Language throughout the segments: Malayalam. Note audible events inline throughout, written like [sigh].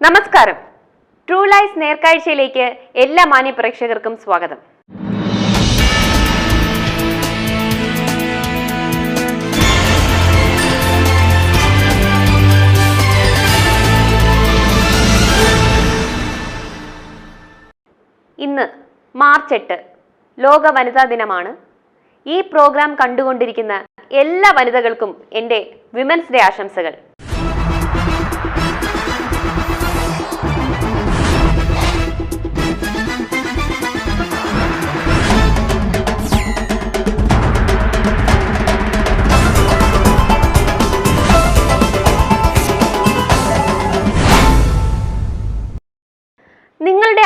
നമസ്കാരം. ട്രൂ ലൈഫ് നേർക്കാഴ്ചയിലേക്ക് എല്ലാ മാന്യ പ്രേക്ഷകർക്കും സ്വാഗതം. ഇന്ന് മാർച്ച് എട്ട് ലോക വനിതാ ദിനമാണ്. ഈ പ്രോഗ്രാം കണ്ടുകൊണ്ടിരിക്കുന്ന എല്ലാ വനിതകൾക്കും എന്റെ വിമൻസ് ഡേ ആശംസകൾ.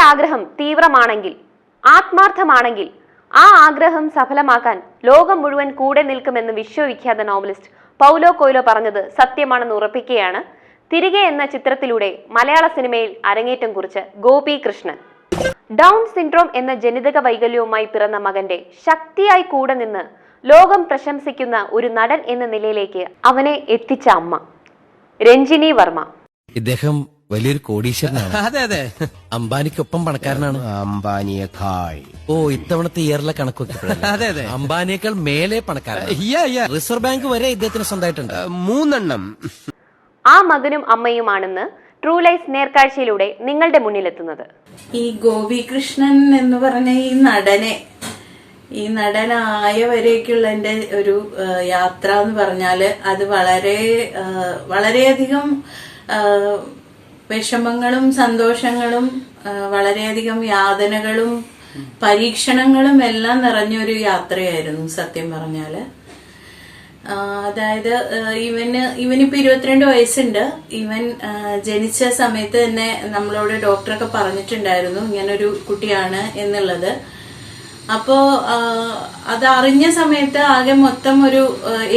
ആഗ്രഹം തീവ്രമാണെങ്കിൽ ആത്മാർത്ഥമാണെങ്കിൽ ആ ആഗ്രഹം സഫലമാക്കാൻ ലോകം മുഴുവൻ കൂടെ നിൽക്കുമെന്ന് വിശ്വവിഖ്യാത നോവലിസ്റ്റ് പൗലോ കൊയ്ലോ പറഞ്ഞത് സത്യമാണെന്ന് ഉറപ്പിക്കുകയാണ്. തിരികെ എന്ന ചിത്രത്തിലൂടെ മലയാള സിനിമയിൽ അരങ്ങേറ്റം കുറിച്ച് ഗോപി കൃഷ്ണൻ ഡൗൺ സിൻഡ്രോം എന്ന ജനിതക വൈകല്യവുമായി പിറന്ന മകന്റെ ശക്തിയായി കൂടെ നിന്ന് ലോകം പ്രശംസിക്കുന്ന ഒരു നടൻ എന്ന നിലയിലേക്ക് അവനെ എത്തിച്ച അമ്മ. രഞ്ജിനി വർമ്മ. ഇദ്ദേഹം വലിയൊരു കോടീശ്വരനാണ്. [laughs] അതെ അതെ. അംബാനിക്കൊപ്പം പണക്കാരനാണ്. അംബാനിയേക്കാൾ. ഓ ഇത്തവണത്തെ ഇയറിലെ കണക്കൊക്കെ അതെ, അതെ. അംബാനിയേക്കാൾ മേലെ പണക്കാരൻ. റിസർവ് ബാങ്ക് വരെ ഇദ്ദേഹത്തിന് സ്വന്തമായിട്ടുണ്ട്. മൂന്നെണ്ണം. ആ മകനും അമ്മയുമാണെന്ന് ട്രൂ ലൈഫ് നേർക്കാഴ്ചയിലൂടെ നിങ്ങളുടെ മുന്നിലെത്തുന്നത്. ഈ ഗോപികൃഷ്ണൻ എന്ന് പറഞ്ഞ ഈ നടനെ ഈ നടനായവരേക്കുള്ള എന്റെ ഒരു യാത്ര എന്ന് പറഞ്ഞാൽ അത് വളരെ വളരെയധികം വിഷമങ്ങളും സന്തോഷങ്ങളും വളരെയധികം യാതനകളും പരീക്ഷണങ്ങളും എല്ലാം നിറഞ്ഞൊരു യാത്രയായിരുന്നു സത്യം പറഞ്ഞാൽ. അതായത് ഇവന് ഇവനിപ്പോ ഇരുപത്തിരണ്ട് വയസ്സുണ്ട്. ഇവൻ ജനിച്ച സമയത്ത് തന്നെ നമ്മളോട് ഡോക്ടറൊക്കെ പറഞ്ഞിട്ടുണ്ടായിരുന്നു ഇങ്ങനൊരു കുട്ടിയാണ് എന്നുള്ളത്. അപ്പോ അത് അറിഞ്ഞ സമയത്ത് ആകെ മൊത്തം ഒരു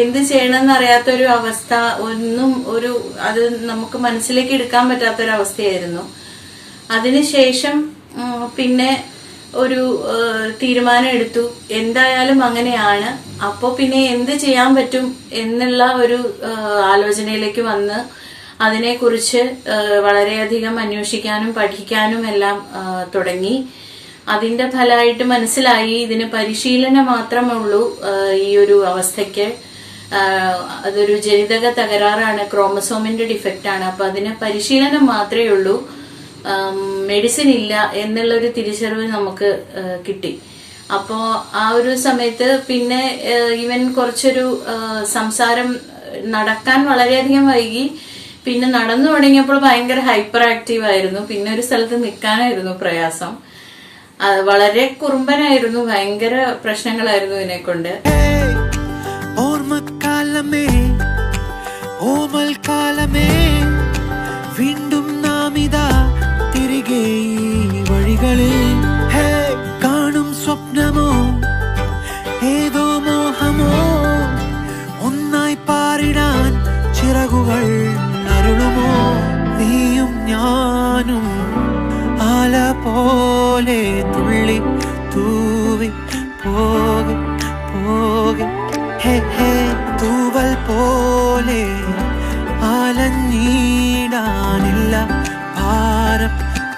എന്ത് ചെയ്യണമെന്ന് അറിയാത്തൊരു അവസ്ഥ ഒന്നും ഒരു അത് നമുക്ക് മനസ്സിലേക്ക് എടുക്കാൻ പറ്റാത്തൊരു അവസ്ഥയായിരുന്നു അതിനുശേഷം പിന്നെ ഒരു തീരുമാനം എടുത്തു എന്തായാലും അങ്ങനെയാണ്. അപ്പോ പിന്നെ എന്ത് ചെയ്യാൻ പറ്റും എന്നുള്ള ഒരു ആലോചനയിലേക്ക് വന്ന് അതിനെക്കുറിച്ച് വളരെയധികം അന്വേഷിക്കാനും പഠിക്കാനും എല്ലാം തുടങ്ങി. അതിന്റെ ഫലമായിട്ട് മനസ്സിലായി. ഇതിന് പരിശീലനം മാത്രമേ ഉള്ളൂ ഈ ഒരു അവസ്ഥയ്ക്ക്. അതൊരു ജനിതക തകരാറാണ് ക്രോമസോമിന്റെ ഡിഫക്റ്റ് ആണ് അപ്പൊ അതിന് പരിശീലനം മാത്രമേ ഉള്ളൂ. മെഡിസിൻ ഇല്ല എന്നുള്ളൊരു തിരിച്ചറിവ് നമുക്ക് കിട്ടി. അപ്പോ ആ ഒരു സമയത്ത് പിന്നെ ഇവൻ കുറച്ചൊരു സംസാരം നടക്കാൻ വളരെയധികം വൈകി. പിന്നെ നടന്നു തുടങ്ങിയപ്പോൾ ഭയങ്കര ഹൈപ്പർ ആക്റ്റീവ് ആയിരുന്നു. പിന്നെ ഒരു സ്ഥലത്ത് നിൽക്കാനായിരുന്നു പ്രയാസം. വളരെ കുറുമ്പനായിരുന്നു ഭയങ്കര പ്രശ്നങ്ങളായിരുന്നു ഇതിനെ കൊണ്ട് ഓർമ്മക്കാലമേ ഓമൽ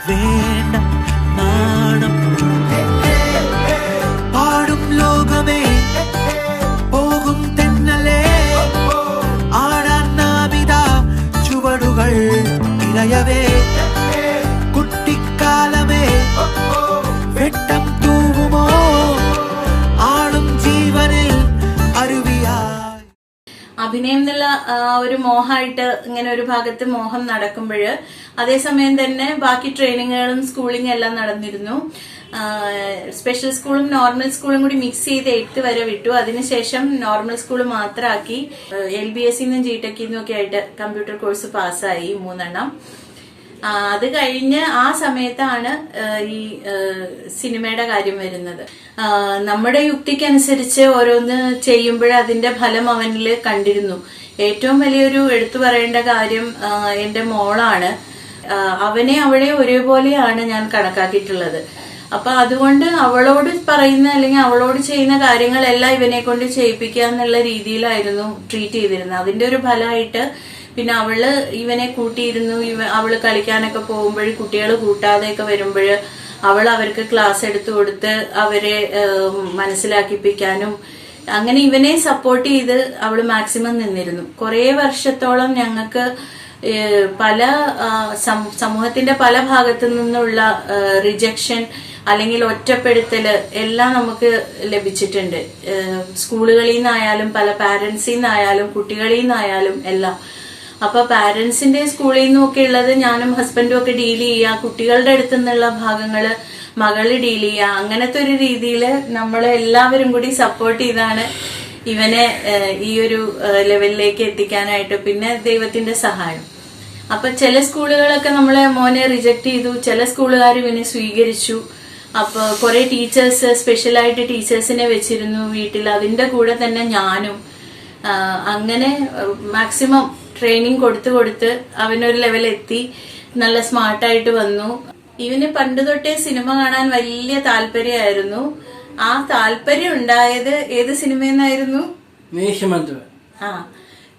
then എന്നുള്ള ഒരു മോഹമായിട്ട് ഇങ്ങനെ ഒരു ഭാഗത്ത് മോഹം നടക്കുമ്പോൾ. അതേസമയം തന്നെ ബാക്കി ട്രെയിനിങ്ങുകളും സ്കൂളിങ്ങും എല്ലാം നടന്നിരുന്നു. സ്പെഷ്യൽ സ്കൂളും നോർമൽ സ്കൂളും കൂടി മിക്സ് ചെയ്ത് എയ്ത്ത് വരെ വിട്ടു. അതിനുശേഷം നോർമൽ സ്കൂൾ മാത്രമാക്കി എൽ ബി എസ് സിന്നും ജി ടെക്കിന്നും ഒക്കെ ആയിട്ട് കമ്പ്യൂട്ടർ കോഴ്സ് പാസ്സായി മൂന്നെണ്ണം. അത് കഴിഞ്ഞ് ആ സമയത്താണ് ഈ സിനിമയുടെ കാര്യം വരുന്നത്. നമ്മുടെ യുക്തിക്കനുസരിച്ച് ഓരോന്ന് ചെയ്യുമ്പോൾ അതിന്റെ ഫലം അവനിൽ കണ്ടിരുന്നു. ഏറ്റവും വലിയൊരു എടുത്തു പറയേണ്ട കാര്യം എന്റെ മോളാണ്. അവനെ അവളെ ഒരേപോലെയാണ് ഞാൻ കണക്കാക്കിയിട്ടുള്ളത്. അപ്പൊ അതുകൊണ്ട് അവളോട് പറയുന്ന അല്ലെങ്കിൽ അവളോട് ചെയ്യുന്ന കാര്യങ്ങളെല്ലാം ഇവനെ കൊണ്ട് ചെയ്യിപ്പിക്കുക എന്നുള്ള രീതിയിലായിരുന്നു ട്രീറ്റ് ചെയ്തിരുന്നത്. അതിന്റെ ഒരു ഫലമായിട്ട് പിന്നെ അവൾ ഇവനെ കൂട്ടിയിരുന്നു ഇവ അവൾ കളിക്കാനൊക്കെ പോകുമ്പോൾ കുട്ടികൾ കൂട്ടാതെയൊക്കെ വരുമ്പോൾ അവൾ അവർക്ക് ക്ലാസ് എടുത്തു കൊടുത്ത് അവരെ മനസ്സിലാക്കിപ്പിക്കാനും അങ്ങനെ ഇവനെ സപ്പോർട്ട് ചെയ്ത് അവൾ മാക്സിമം നിന്നിരുന്നു. കുറേ വർഷത്തോളം ഞങ്ങൾക്ക് പല സമൂഹത്തിന്റെ പല ഭാഗത്തു നിന്നുള്ള റിജക്ഷൻ അല്ലെങ്കിൽ ഒറ്റപ്പെടുത്തൽ എല്ലാം നമുക്ക് ലഭിച്ചിട്ടുണ്ട്. സ്കൂളുകളിൽ നിന്നായാലും പല പാരന്റ്സിൽ നിന്നായാലും കുട്ടികളിൽ നിന്നായാലും എല്ലാം. അപ്പൊ പാരന്റ്സിന്റെ സ്കൂളിൽ നിന്നൊക്കെ ഉള്ളത് ഞാനും ഹസ്ബൻഡും ഒക്കെ ഡീൽ ചെയ്യുക കുട്ടികളുടെ അടുത്തു നിന്നുള്ള ഭാഗങ്ങൾ മകൾ ഡീൽ ചെയ്യുക അങ്ങനത്തെ ഒരു രീതിയിൽ നമ്മൾ എല്ലാവരും കൂടി സപ്പോർട്ട് ചെയ്താണ് ഇവനെ ഈ ഒരു ലെവലിലേക്ക് എത്തിക്കാനായിട്ട് പിന്നെ ദൈവത്തിന്റെ സഹായം. അപ്പൊ ചില സ്കൂളുകളൊക്കെ നമ്മളെ മോനെ റിജക്ട് ചെയ്തു ചില സ്കൂളുകാർ ഇവനെ സ്വീകരിച്ചു. അപ്പൊ കുറെ ടീച്ചേഴ്സ് സ്പെഷ്യലായിട്ട് ടീച്ചേഴ്സിനെ വെച്ചിരുന്നു വീട്ടിൽ. അതിന്റെ കൂടെ തന്നെ ഞാനും അങ്ങനെ മാക്സിമം ട്രെയിനിങ് കൊടുത്ത് കൊടുത്ത് അവനൊരു ലെവൽ എത്തി. നല്ല സ്മാർട്ടായിട്ട് വന്നു. ഇവന് പണ്ട് തൊട്ടേ സിനിമ കാണാൻ വലിയ താല്പര്യമായിരുന്നു. ആ താല്പര്യം ഉണ്ടായത് ഏത് സിനിമയെന്നായിരുന്നു ആ.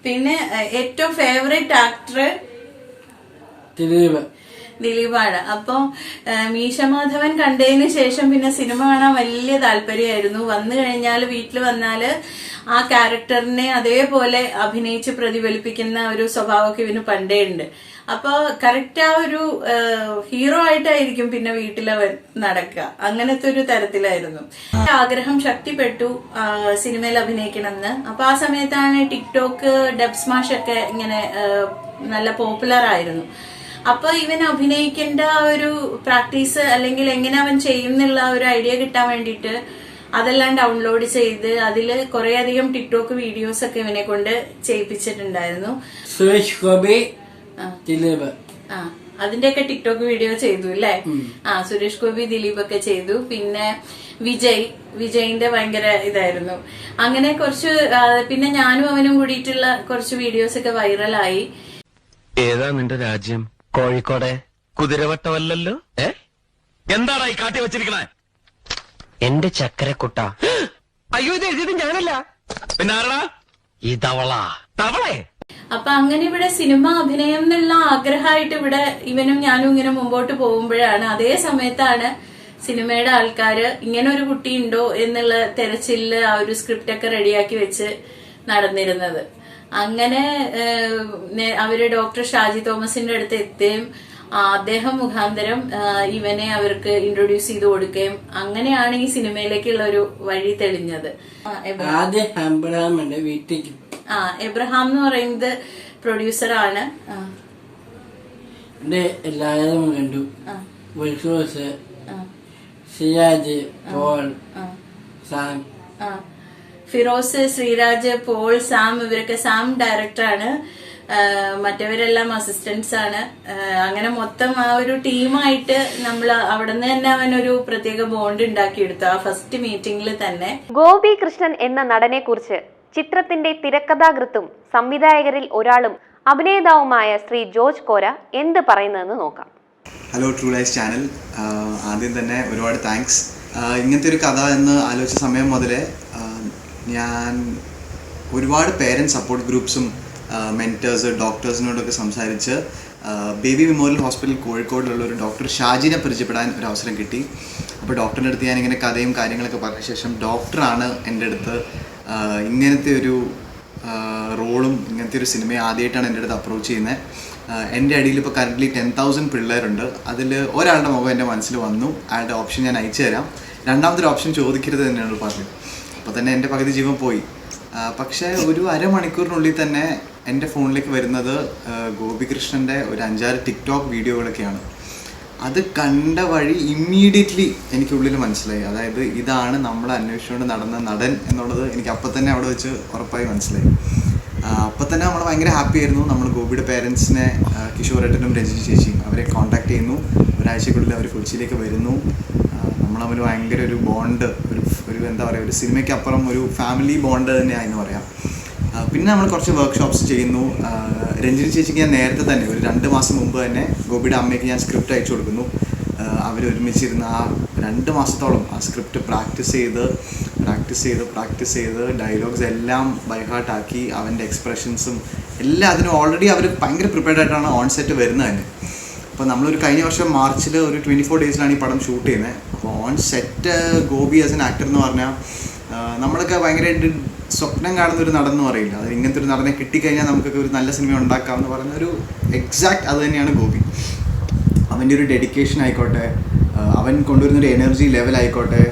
പിന്നെ ഏറ്റവും ഫേവറേറ്റ് ആക്ടർ ദിലീപ്. ദിലീപാണ്. അപ്പൊ മീശ മീശമാധവൻ കണ്ടതിന് ശേഷം പിന്നെ സിനിമ കാണാൻ വലിയ താല്പര്യമായിരുന്നു. വന്നു കഴിഞ്ഞാൽ വീട്ടിൽ വന്നാൽ ആ ക്യാരക്ടറിനെ അതേപോലെ അഭിനയിച്ച് പ്രതിഫലിപ്പിക്കുന്ന ഒരു സ്വഭാവമൊക്കെ ഇവന് പണ്ടേ ഉണ്ട്. അപ്പൊ കറക്റ്റ് ആ ഒരു ഹീറോ ആയിട്ടായിരിക്കും പിന്നെ വീട്ടിലവൻ നടക്കുക. അങ്ങനത്തെ ഒരു തരത്തിലായിരുന്നു. ആഗ്രഹം ശക്തിപ്പെട്ടു സിനിമയിൽ അഭിനയിക്കണമെന്ന്. അപ്പൊ ആ സമയത്താണ് ടിക്ടോക്ക് ഡബ് സ്മാഷ് ഒക്കെ ഇങ്ങനെ നല്ല പോപ്പുലർ ആയിരുന്നു. അപ്പൊ ഇവൻ അഭിനയിക്കേണ്ട ഒരു പ്രാക്ടീസ് അല്ലെങ്കിൽ എങ്ങനെ അവൻ ചെയ്യുന്നുള്ള എന്നുള്ള ഒരു ഐഡിയ കിട്ടാൻ വേണ്ടിയിട്ട് അതെല്ലാം ഡൗൺലോഡ് ചെയ്ത് അതിൽ കുറെ അധികം ടിക്ടോക്ക് വീഡിയോസ് ഒക്കെ ഇവനെ കൊണ്ട് ചെയ്യിപ്പിച്ചിട്ടുണ്ടായിരുന്നു. സുരേഷ് ഗോപി ആ. ദിലീപ്. ആ അതിന്റെയൊക്കെ ടിക്ടോക്ക് വീഡിയോ ചെയ്തു അല്ലേ? ആ സുരേഷ് ഗോപി ദിലീപ് ഒക്കെ ചെയ്തു. പിന്നെ വിജയ് വിജയിന്റെ ഭയങ്കര ഇതായിരുന്നു. അങ്ങനെ കുറച്ച് പിന്നെ ഞാനും അവനും കൂടിയിട്ടുള്ള കുറച്ച് വീഡിയോസ് ഒക്കെ വൈറലായി ഏതാ നിന്റെ രാജ്യം? കോഴിക്കോടെ? കുതിരവട്ടമല്ലല്ലോ? ഏ? എന്താടാ ഈ കാട്ടി വെച്ചിരിക്കണേ? എന്റെ ചക്കരക്കുട്ട. അയ്യോ ഇത് എഴുതിയത് ഞാനല്ല. പിന്നെ ആരടാ? ഈ തവള. അപ്പൊ അങ്ങനെ ഇവിടെ സിനിമ അഭിനയം എന്നുള്ള ആഗ്രഹമായിട്ട് ഇവിടെ ഇവനും ഞാനും ഇങ്ങനെ മുമ്പോട്ട് പോകുമ്പോഴാണ് അതേ സമയത്താണ് സിനിമയുടെ ആൾക്കാര് ഇങ്ങനെ ഒരു കുട്ടി ഉണ്ടോ എന്നുള്ള തെരച്ചിലിൽ ആ ഒരു സ്ക്രിപ്റ്റ് ഒക്കെ റെഡിയാക്കി വെച്ച് നടന്നിരുന്നത്. അങ്ങനെ അവർ ഡോക്ടർ ഷാജി തോമസിന്റെ അടുത്ത് എത്തുകയും അദ്ദേഹം മുഖാന്തരം ഇവനെ അവർക്ക് ഇൻട്രൊഡ്യൂസ് ചെയ്ത് കൊടുക്കുകയും അങ്ങനെയാണ് ഈ സിനിമയിലേക്കുള്ള ഒരു വഴി തെളിഞ്ഞത്. ആ, എബ്രഹാം എന്ന് പറയുന്നത് പ്രൊഡ്യൂസറാണ് എല്ലാവരും കണ്ടു. Siyaj Paul Sam. Firoz Sreeraj Paul Sam ഇവരൊക്കെ സാം ഡയറക്ടറാണ് മറ്റവരെല്ലാം അസിസ്റ്റന്റ്സ് ആണ്. അങ്ങനെ മൊത്തം ആ ഒരു ടീമായിട്ട് നമ്മൾ അവിടെ നിന്ന് തന്നെ അവനൊരു പ്രത്യേക ബോണ്ട് ഉണ്ടാക്കിയെടുത്തു ആ ഫസ്റ്റ് മീറ്റിംഗിൽ തന്നെ. ഗോപി കൃഷ്ണൻ എന്ന നടനെ കുറിച്ച് ചിത്രത്തിന്റെ തിരക്കഥാകൃത്തും സംവിധായകരിൽ ഒരാളും അഭിനേതാവുമായ ശ്രീ ജോർജ് കോര എന്ത് പറയുന്നതെന്ന് നോക്കാം. ഹലോ ട്രൂ ലൈഫ് ചാനൽ ആദ്യം തന്നെ ഒരുപാട് താങ്ക്സ് ഇങ്ങനത്തെ ഒരു കഥ എന്ന് ആലോചിച്ച സമയം മുതലേ ഞാൻ ഒരുപാട് പേരന്റ് സപ്പോർട്ട് ഗ്രൂപ്പ്സും മെന്റേഴ്സ് ഡോക്ടേഴ്സിനോടൊക്കെ സംസാരിച്ച് ബേബി മെമ്മോറിയൽ ഹോസ്പിറ്റൽ കോഴിക്കോടിലുള്ള ഒരു ഡോക്ടർ ഷാജിനെ പരിചയപ്പെടാൻ ഒരു അവസരം കിട്ടി. അപ്പോൾ ഡോക്ടറിന്റെ അടുത്ത് ഞാൻ ഇങ്ങനെ കഥയും കാര്യങ്ങളൊക്കെ പറഞ്ഞ ശേഷം ഡോക്ടറാണ് എന്റെ അടുത്ത് ഇങ്ങനത്തെ ഒരു റോളും ഇങ്ങനത്തെ ഒരു സിനിമയും ആദ്യമായിട്ടാണ് എന്റെ അടുത്ത് അപ്രോച്ച് ചെയ്യുന്നത്. എന്റെ അടിയിൽ ഇപ്പോൾ കറന്റ്ലി ടെൻ തൗസൻഡ് പിള്ളേരുണ്ട്. അതിൽ ഒരാളുടെ മുഖം എന്റെ മനസ്സിൽ വന്നു. അയാളുടെ ഓപ്ഷൻ ഞാൻ അയച്ചു തരാം. രണ്ടാമത്തെ ഓപ്ഷൻ ചോദിക്കരുത് തന്നെയാണ് പറഞ്ഞത്. അപ്പോൾ തന്നെ എന്റെ പകുതി ജീവൻ പോയി. പക്ഷേ ഒരു അരമണിക്കൂറിനുള്ളിൽ തന്നെ എന്റെ ഫോണിലേക്ക് വരുന്നത് ഗോപികൃഷ്ണന്റെ ഒരു അഞ്ചാറ് ടിക്ടോക്ക് വീഡിയോകളൊക്കെയാണ്. അത് കണ്ട വഴി ഇമ്മീഡിയറ്റ്ലി എനിക്കുള്ളിൽ മനസ്സിലായി. അതായത് ഇതാണ് നമ്മൾ അന്വേഷിച്ചുകൊണ്ട് നടന്ന നടൻ എന്നുള്ളത് എനിക്ക് അപ്പം തന്നെ അവിടെ വെച്ച് ഉറപ്പായി മനസ്സിലായി. അപ്പം തന്നെ നമ്മൾ ഭയങ്കര ഹാപ്പി ആയിരുന്നു. നമ്മൾ ഗോപിയുടെ പേരൻസിനെ കിഷോറേട്ടനും രഞ്ജിനി ചേച്ചിയും അവരെ കോൺടാക്ട് ചെയ്യുന്നു. ഒരാഴ്ചക്കുള്ളിൽ അവർ കൊച്ചിയിലേക്ക് വരുന്നു. നമ്മൾ അവർ ഭയങ്കര ഒരു ബോണ്ട് ഒരു ഒരു എന്താ പറയുക ഒരു സിനിമയ്ക്ക് അപ്പുറം ഒരു ഫാമിലി ബോണ്ട് തന്നെയാണെന്ന് പറയാം. പിന്നെ നമ്മൾ കുറച്ച് വർക്ക്ഷോപ്സ് ചെയ്യുന്നു. രഞ്ജിനി ചേച്ചിക്ക് ഞാൻ നേരത്തെ തന്നെ ഒരു രണ്ട് മാസം മുമ്പ് തന്നെ ഗോപിയുടെ അമ്മയ്ക്ക് ഞാൻ സ്ക്രിപ്റ്റ് അയച്ചു കൊടുക്കുന്നു. അവർ ഒരുമിച്ചിരുന്ന് ആ രണ്ട് മാസത്തോളം ആ സ്ക്രിപ്റ്റ് പ്രാക്ടീസ് ചെയ്ത് പ്രാക്ടീസ് ചെയ്ത് പ്രാക്ടീസ് ചെയ്ത് ഡയലോഗ്സ് എല്ലാം ബൈഹാർട്ടാക്കി അവന്റെ എക്സ്പ്രഷൻസും എല്ലാം അതിന് ഓൾറെഡി അവർ ഭയങ്കര പ്രിപ്പയർഡ് ആയിട്ടാണ് ഓൺ സെറ്റ് വരുന്നത് തന്നെ. അപ്പോൾ നമ്മളൊരു കഴിഞ്ഞ വർഷം മാർച്ചിൽ ഒരു ട്വന്റി ഫോർ ഡേയ്സിലാണ് ഈ പടം ഷൂട്ട് ചെയ്യുന്നത്. അപ്പോൾ on set Gopi as an actor എന്ന് പറഞ്ഞാൽ നമ്മളൊക്കെ ഭയങ്കരമായിട്ട് സ്വപ്നം കാണുന്ന ഒരു നടൻ എന്ന് പറയില്ല. അത് ഇങ്ങനത്തെ ഒരു നടനെ കിട്ടിക്കഴിഞ്ഞാൽ നമുക്കൊക്കെ ഒരു നല്ല സിനിമ ഉണ്ടാക്കാം എന്ന് പറയുന്ന ഒരു എക്സാക്ട് അത് തന്നെയാണ് ഗോപി. അവന്റെ ഒരു ഡെഡിക്കേഷൻ ആയിക്കോട്ടെ അവൻ കൊണ്ടുവരുന്ന ഒരു എനർജി ലെവൽ ആയിക്കോട്ടെ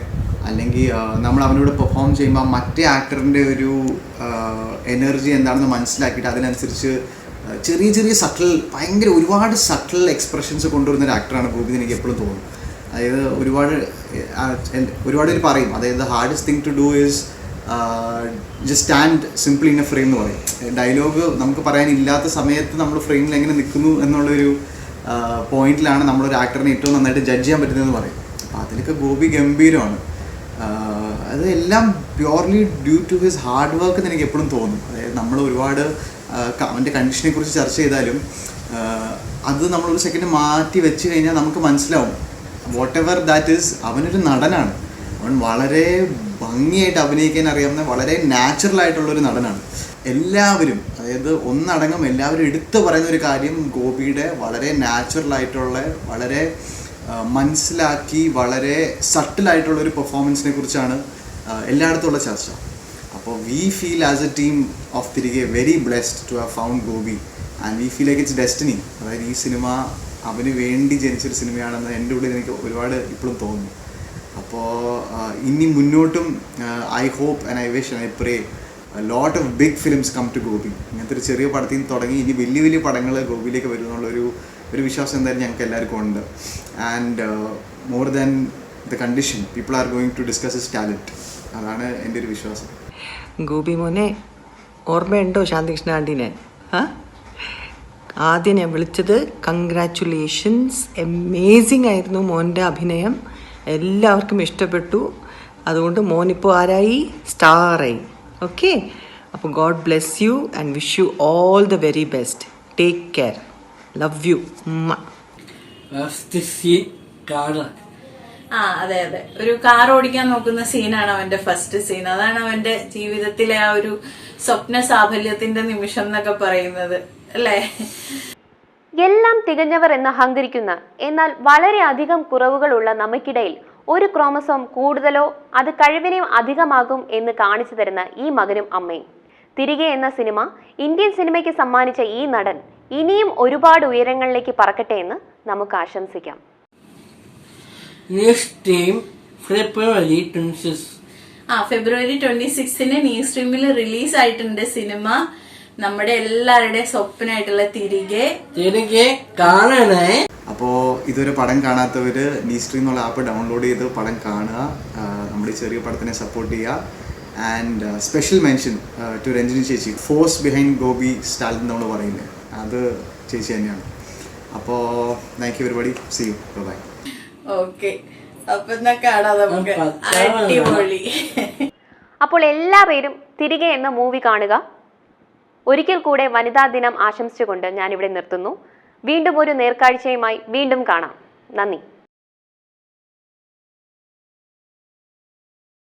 അല്ലെങ്കിൽ നമ്മൾ അവനോട് പെർഫോം ചെയ്യുമ്പോൾ മറ്റേ ആക്ടറിന്റെ ഒരു എനർജി എന്താണെന്ന് മനസ്സിലാക്കിയിട്ട് അതിനനുസരിച്ച് ചെറിയ ചെറിയ സട്ടിൽ ഭയങ്കര ഒരുപാട് സട്ടിൽ എക്സ്പ്രഷൻസ് കൊണ്ടുവരുന്ന ഒരു ആക്ടറാണ് ഗോപി എനിക്ക് എപ്പോഴും തോന്നും. അതായത് ഒരുപാട് ഒരുപാട് പേര് പറയും. അതായത് hardest thing to do is just stand simple in a frame എന്ന് പറയും. ഡയലോഗ് നമുക്ക് പറയാനില്ലാത്ത സമയത്ത് നമ്മൾ ഫ്രെയിമിൽ എങ്ങനെ നിൽക്കുന്നു എന്നുള്ളൊരു പോയിന്റിലാണ് നമ്മളൊരു ആക്ടറിനെ ഏറ്റവും നന്നായിട്ട് ജഡ്ജ് ചെയ്യാൻ പറ്റുന്നതെന്ന് പറയും. അപ്പോൾ അതിലൊക്കെ ഗോപി ഗംഭീരമാണ്. അതെല്ലാം purely due to his hard work എന്ന് എനിക്ക് എപ്പോഴും തോന്നും. അതായത് നമ്മൾ ഒരുപാട് അവന്റെ കണ്ടീഷനെ കുറിച്ച് ചർച്ച ചെയ്താലും അത് നമ്മളൊരു സെക്കൻഡ് മാറ്റി വെച്ച് കഴിഞ്ഞാൽ നമുക്ക് മനസ്സിലാവും. വാട്ട് എവർ ദാറ്റ് ഈസ് അവനൊരു നടനാണ്. അവൻ വളരെ ഭംഗിയായിട്ട് അഭിനയിക്കാൻ അറിയാവുന്ന വളരെ നാച്ചുറൽ ആയിട്ടുള്ള ഒരു നടനാണ്. എല്ലാവരും അതായത് ഒന്നടങ്കം എല്ലാവരും എടുത്തു പറയുന്ന ഒരു കാര്യം ഗോപിയുടെ വളരെ നാച്ചുറൽ ആയിട്ടുള്ള വളരെ മനസ്സിലാക്കി വളരെ സട്ടിലായിട്ടുള്ള ഒരു പെർഫോമൻസിനെ കുറിച്ചാണ് എല്ലായിടത്തും ഉള്ള ചർച്ച. അപ്പോൾ we feel as a team of Thirike very blessed to have found Gopi. And we feel like it's destiny അതായത് ഈ സിനിമ അവന് വേണ്ടി ജനിച്ചൊരു സിനിമയാണെന്ന് എന്റെ ഉള്ളിൽ എനിക്ക് ഒരുപാട് ഇപ്പോഴും തോന്നുന്നു. അപ്പോൾ ഇനി മുന്നോട്ടും I hope and I wish and I pray lot of big films come to Gopi. ഇങ്ങനത്തെ ഒരു ചെറിയ പടത്തിൽ നിന്ന് തുടങ്ങി ഇനി വലിയ വലിയ പടങ്ങൾ ഗോപിയിലേക്ക് വരുമെന്നുള്ളൊരു ഒരു വിശ്വാസം എന്തായാലും ഞങ്ങൾക്ക് എല്ലാവർക്കും ഉണ്ട്. And more than the condition people are going to discuss is talent അതാണ് എന്റെ ഒരു വിശ്വാസം. ഗോപി മോനെ ഓർമ്മയുണ്ടോ ശാന്തികൃഷ്ണ ആണ്ടിനെ ആദ്യം ഞാൻ വിളിച്ചത് കൺഗ്രാറ്റുലേഷൻസ് അമേസിംഗ് ആയിരുന്നു മോന്റെ അഭിനയം. എല്ലാവർക്കും ഇഷ്ടപ്പെട്ടു. അതുകൊണ്ട് മോനിപ്പോൾ ആരായി? സ്റ്റാറായി. ഓക്കെ അപ്പോൾ God bless you and wish you all the very best take care love you ആ അതെ അതെ. ഒരു കാർ ഓടിക്കാൻ നോക്കുന്ന സീനാണ് അവന്റെ ഫസ്റ്റ് സീൻ അതാണ് അവന്റെ ജീവിതത്തിലെ ആ ഒരു സ്വപ്ന സാഫല്യത്തിന്റെ നിമിഷം എന്നൊക്കെ പറയുന്നത്. അല്ലേ? എല്ലാം തികഞ്ഞവർ എന്ന് അഹങ്കരിക്കുന്ന എന്നാൽ വളരെയധികം കുറവുകളുള്ള നമുക്കിടയിൽ ഒരു ക്രോമസോം കൂടുതലോ അത് കഴിവിനെയും അധികമാകും എന്ന് കാണിച്ചു തരുന്ന ഈ മകനും അമ്മയും. തിരികെ എന്ന സിനിമ ഇന്ത്യൻ സിനിമയ്ക്ക് സമ്മാനിച്ച ഈ നടൻ ഇനിയും ഒരുപാട് ഉയരങ്ങളിലേക്ക് പറക്കട്ടെ എന്ന് നമുക്ക് ആശംസിക്കാം. Next time February twenty six ആ ഫെബ്രുവരി ട്വന്റി സിക്സിന് ന്യൂ സ്ട്രീമിൽ റിലീസ് ആയിട്ടുണ്ട് സിനിമ. നമ്മുടെ എല്ലാവരുടെയും സ്വപ്നമായിട്ടുള്ള തിരികെ തിരികെ കാണണേ. അപ്പോ ഇതൊരു പടം കാണാത്തവര് നീ എന്നുള്ള ആപ്പ് ഡൗൺലോഡ് ചെയ്ത് പടം കാണുക നമ്മുടെ ചെറിയ പടത്തിനെ സപ്പോർട്ട് ചെയ്യുക. And special mention to Ranjini ചേച്ചി. ഫോഴ്സ് ബിഹൈൻഡ് ഗോപി സ്റ്റാലിൻ നമ്മൾ പറയുന്നത് അത് ചേച്ചി തന്നെയാണ്. അപ്പോ താങ്ക് യു പരിപാടി സി യു ബൈ ഓക്കെ അപ്പൊ എന്നാ കാണാം നമുക്ക്. അടിപൊളി. [laughs] അപ്പോൾ എല്ലാ പേരും തിരികെ എന്ന മൂവി കാണുക. ഒരിക്കൽ കൂടെ വനിതാ ദിനം ആശംസിച്ചുകൊണ്ട് ഞാനിവിടെ നിർത്തുന്നു. വീണ്ടും ഒരു നേർക്കാഴ്ചയുമായി വീണ്ടും കാണാം. നന്ദി.